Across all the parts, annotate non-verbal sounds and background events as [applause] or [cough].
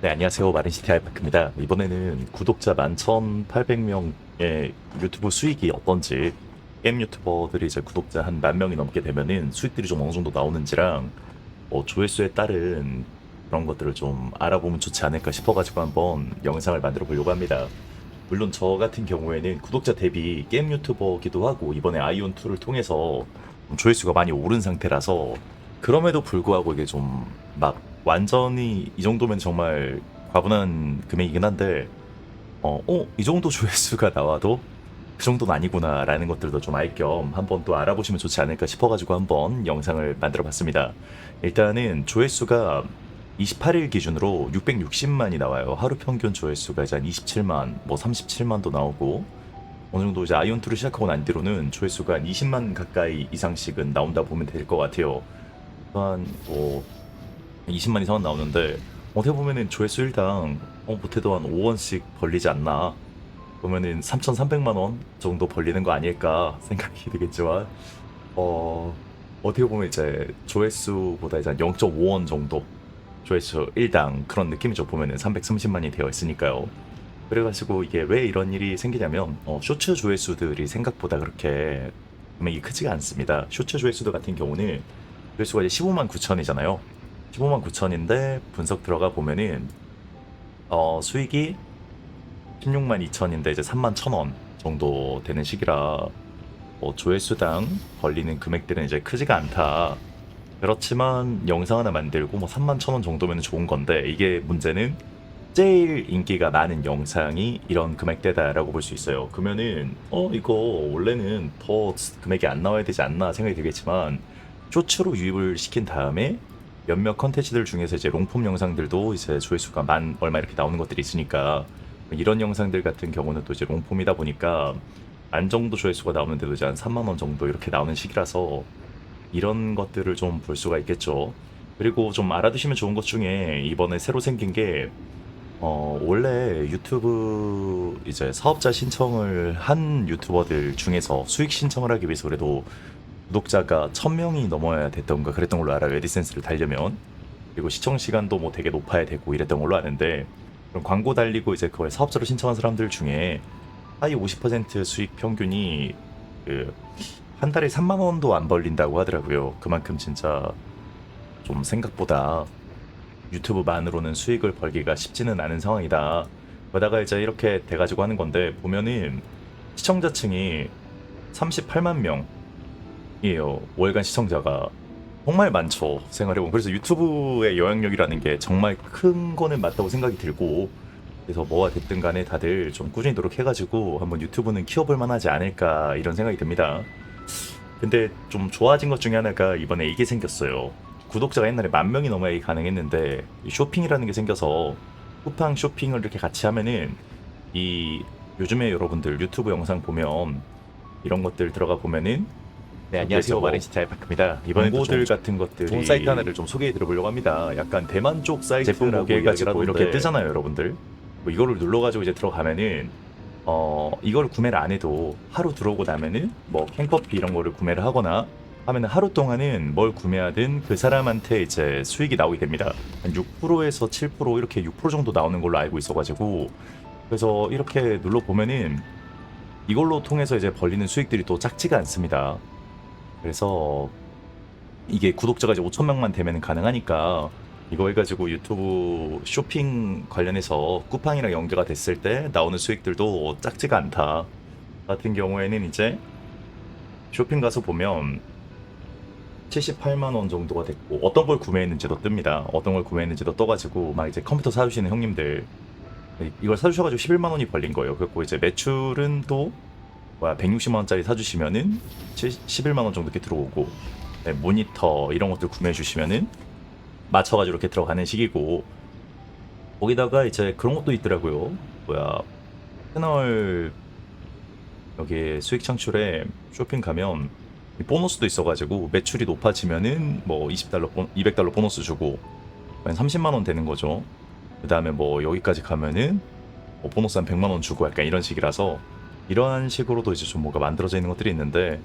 네, 안녕하세요. 마린시티 알파크입니다. 이번에는 구독자 11,800명의 유튜브 수익이 어떤지, 게임 유튜버들이 이제 구독자 한 만 명이 넘게 되면은 수익들이 좀 어느 정도 나오는지랑, 뭐 조회수에 따른 그런 것들을 좀 알아보면 좋지 않을까 싶어가지고 한번 영상을 만들어 보려고 합니다. 물론 저 같은 경우에는 구독자 대비 게임 유튜버기도 하고, 이번에 아이온2를 통해서 좀 조회수가 많이 오른 상태라서, 그럼에도 불구하고 이게 좀 막 완전히 이 정도면 정말 과분한 금액이긴 한데 어, 어, 이 정도 조회수가 나와도 그 정도는 아니구나라는 것들도 좀 알 겸 한번 또 알아보시면 좋지 않을까 싶어가지고 한번 영상을 만들어 봤습니다. 일단은 조회수가 28일 기준으로 660만이 나와요. 하루 평균 조회수가 이제 한 27만, 뭐 37만도 나오고 어느 정도 이제 아이온2를 시작하고 난 뒤로는 조회수가 한 20만 가까이 이상씩은 나온다 보면 될 것 같아요. 또한 뭐 20만 이상은 나오는데 어떻게 보면은 조회수 일당 어, 못해도 한 5원씩 벌리지 않나? 그러면은 3,300만 원 정도 벌리는 거 아닐까 생각이 되겠지만 어 어떻게 보면 이제 조회수보다 이제 한 0.5원 정도 조회수 일당 그런 느낌이죠 보면은 330만이 되어 있으니까요. 그래가지고 이게 왜 이런 일이 생기냐면 어, 쇼츠 조회수들이 생각보다 그렇게 금액이 크지가 않습니다. 쇼츠 조회수들 같은 경우는 조회수가 이제 15만 9천이잖아요 15만 9천인데 분석 들어가 보면은 어, 수익이 16만 2천인데 이제 3만 1천 원 정도 되는 시기라 뭐 조회수당 벌리는 금액들은 이제 크지가 않다. 그렇지만 영상 하나 만들고 뭐 3만 1천 원 정도면 좋은 건데 이게 문제는 제일 인기가 많은 영상이 이런 금액대다라고 볼 수 있어요. 그러면은 어 이거 원래는 더 금액이 안 나와야 되지 않나 생각이 들겠지만 쇼츠로 유입을 시킨 다음에 몇몇 컨텐츠들 중에서 이제 롱폼 영상들도 이제 조회수가 만 얼마 이렇게 나오는 것들이 있으니까 이런 영상들 같은 경우는 또 이제 롱폼이다 보니까 안 정도 조회수가 나오는데도 이제 한 3만 원 정도 이렇게 나오는 시기라서 이런 것들을 좀 볼 수가 있겠죠. 그리고 좀 알아두시면 좋은 것 중에 이번에 새로 생긴 게 어, 원래 유튜브 이제 사업자 신청을 한 유튜버들 중에서 수익 신청을 하기 위해서 그래도 구독자가 1000명이 넘어야 됐던가 그랬던 걸로 알아요. 에디센스를 달려면. 그리고 시청 시간도 뭐 되게 높아야 되고 이랬던 걸로 아는데 그럼 광고 달리고 이제 그걸 사업자로 신청한 사람들 중에 하위 50% 수익 평균이 그 한 달에 3만 원도 안 벌린다고 하더라고요. 그만큼 진짜 좀 생각보다 유튜브만으로는 수익을 벌기가 쉽지는 않은 상황이다. 그러다가 이제 이렇게 돼가지고 하는 건데 보면은 시청자층이 38만 명 이에요. 월간 시청자가 정말 많죠. 생활해보면 그래서 유튜브의 영향력이라는 게 정말 큰 거는 맞다고 생각이 들고 그래서 뭐가 됐든 간에 다들 좀 꾸준히 노력해가지고 한번 유튜브는 키워볼 만하지 않을까 이런 생각이 듭니다. 근데 좀 좋아진 것 중에 하나가 이번에 이게 생겼어요. 구독자가 옛날에 만 명이 넘어야 가능했는데 이 쇼핑이라는 게 생겨서 쿠팡 쇼핑을 이렇게 같이 하면은 이 요즘에 여러분들 유튜브 영상 보면 이런 것들 들어가 보면은 네 안녕하세요. 뭐 마린시티 알파크입니다. 이번에 광고들 같은 것들이 좋은 사이트 하나를 좀 소개해 드려보려고 합니다. 약간 대만 쪽 사이트라고 해가지고 이렇게 뜨잖아요 여러분들. 뭐 이거를 눌러가지고 이제 들어가면은 어 이걸 구매를 안 해도 하루 들어오고 나면은 뭐 캔커피 이런 거를 구매를 하거나 하면은 하루 동안은 뭘 구매하든 그 사람한테 이제 수익이 나오게 됩니다. 한 6%에서 7% 이렇게 6% 정도 나오는 걸로 알고 있어가지고. 그래서 이렇게 눌러 보면은 이걸로 통해서 이제 벌리는 수익들이 또 작지가 않습니다. 그래서 이게 구독자가 이제 5천 명만 되면 가능하니까 이거 해가지고 유튜브 쇼핑 관련해서 쿠팡이랑 연계가 됐을 때 나오는 수익들도 작지가 않다. 같은 경우에는 이제 쇼핑 가서 보면 78만 원 정도가 됐고 어떤 걸 구매했는지도 뜹니다. 어떤 걸 구매했는지도 떠가지고 막 이제 컴퓨터 사주시는 형님들 이걸 사주셔가지고 11만 원이 벌린 거예요. 그리고 이제 매출은 또 뭐야 160만 원짜리 사주시면은 11만 원 정도 이렇게 들어오고 네, 모니터 이런 것들 구매해 주시면은 맞춰가지고 이렇게 들어가는 식이고 거기다가 이제 그런 것도 있더라고요. 뭐야 채널 여기 수익 창출에 쇼핑 가면 이 보너스도 있어가지고 매출이 높아지면은 뭐 20달러, 200달러 보너스 주고 한 30만 원 되는 거죠. 그 다음에 뭐 여기까지 가면은 뭐 보너스 한 100만 원 주고 약간 이런 식이라서 이러한 식으로도 이제 좀 뭐가 만들어져 있는 것들이 있는데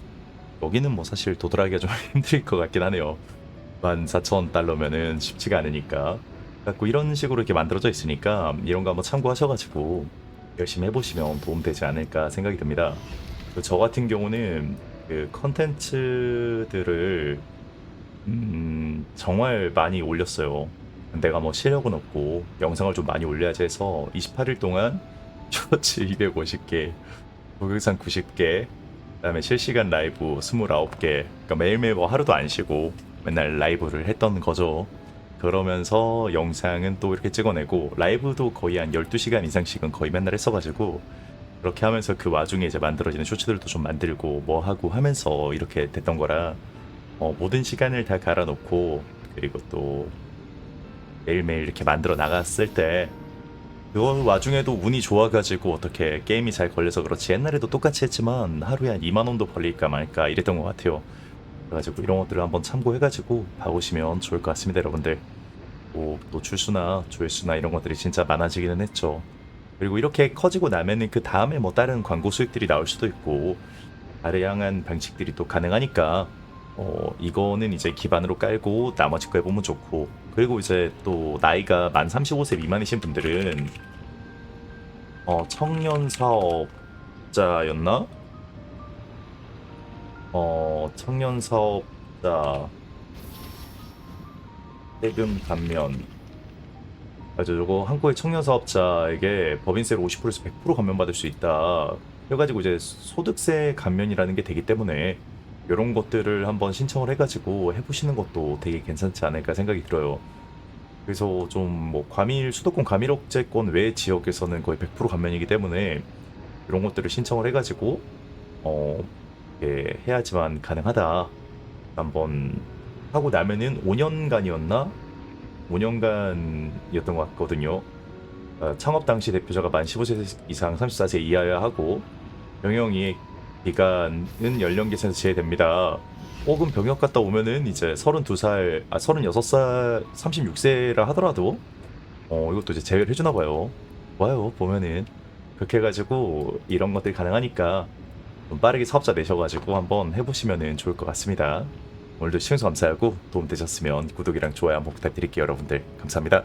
여기는 뭐 사실 도달하기가 좀 [laughs] 힘들 것 같긴 하네요. 14,000달러면은 쉽지가 않으니까 갖고 이런 식으로 이렇게 만들어져 있으니까 이런 거 한번 참고하셔가지고 열심히 해보시면 도움되지 않을까 생각이 듭니다. 그리고 저 같은 경우는 그 컨텐츠들을 음, 정말 많이 올렸어요. 내가 뭐 실력은 없고 영상을 좀 많이 올려야지 해서 28일 동안 [laughs] 쇼츠 250개, 동영상 90개, 그다음에 실시간 라이브 29개, 그러니까 매일매일 뭐 하루도 안 쉬고 맨날 라이브를 했던 거죠. 그러면서 영상은 또 이렇게 찍어내고 라이브도 거의 한 12시간 이상씩은 거의 맨날 했어가지고 그렇게 하면서 그 와중에 이제 만들어지는 쇼츠들도 좀 만들고 뭐 하고 하면서 이렇게 됐던 거라 어, 모든 시간을 다 갈아놓고 그리고 또 매일매일 이렇게 만들어 나갔을 때 그 와중에도 운이 좋아가지고 어떻게 게임이 잘 걸려서 그렇지 옛날에도 똑같이 했지만 하루에 한 2만 원도 벌릴까 말까 이랬던 것 같아요. 그래가지고 이런 것들을 한번 참고해가지고 봐보시면 좋을 것 같습니다, 여러분들. 뭐 노출수나 조회수나 이런 것들이 진짜 많아지기는 했죠. 그리고 이렇게 커지고 나면은 그 다음에 뭐 다른 광고 수익들이 나올 수도 있고 다양한 방식들이 또 가능하니까 어 이거는 이제 기반으로 깔고 나머지 거 해보면 좋고. 그리고 이제 또 나이가 만 35세 미만이신 분들은 어 청년 사업자였나? 어 청년 사업자. 세금 감면. 맞아 저거 한국의 청년 사업자에게 법인세를 50%에서 100% 감면받을 수 있다. 해가지고 이제 소득세 감면이라는 게 되기 때문에 이런 것들을 한번 신청을 해가지고 해보시는 것도 되게 괜찮지 않을까 생각이 들어요. 그래서 좀 뭐 과밀 수도권 과밀 억제권 외 지역에서는 거의 100% 감면이기 때문에 이런 것들을 신청을 해가지고 어 이렇게 해야지만 가능하다. 한번 하고 나면은 5년간이었나? 5년간이었던 것 같거든요. 어, 창업 당시 대표자가 만 15세 이상 34세 이하여야 하고 병영이 기간은 연령 계산에서 제외됩니다. 혹은 병역 갔다 오면은 이제 32살, 아 36살, 36세라 하더라도 어 이것도 이제 제외를 해주나 봐요. 좋아요 보면은 그렇게 해가지고 이런 것들이 가능하니까 좀 빠르게 사업자 내셔가지고 한번 해보시면은 좋을 것 같습니다. 오늘도 시청해주셔서 감사하고 도움 되셨으면 구독이랑 좋아요 한번 부탁드릴게요 여러분들 감사합니다.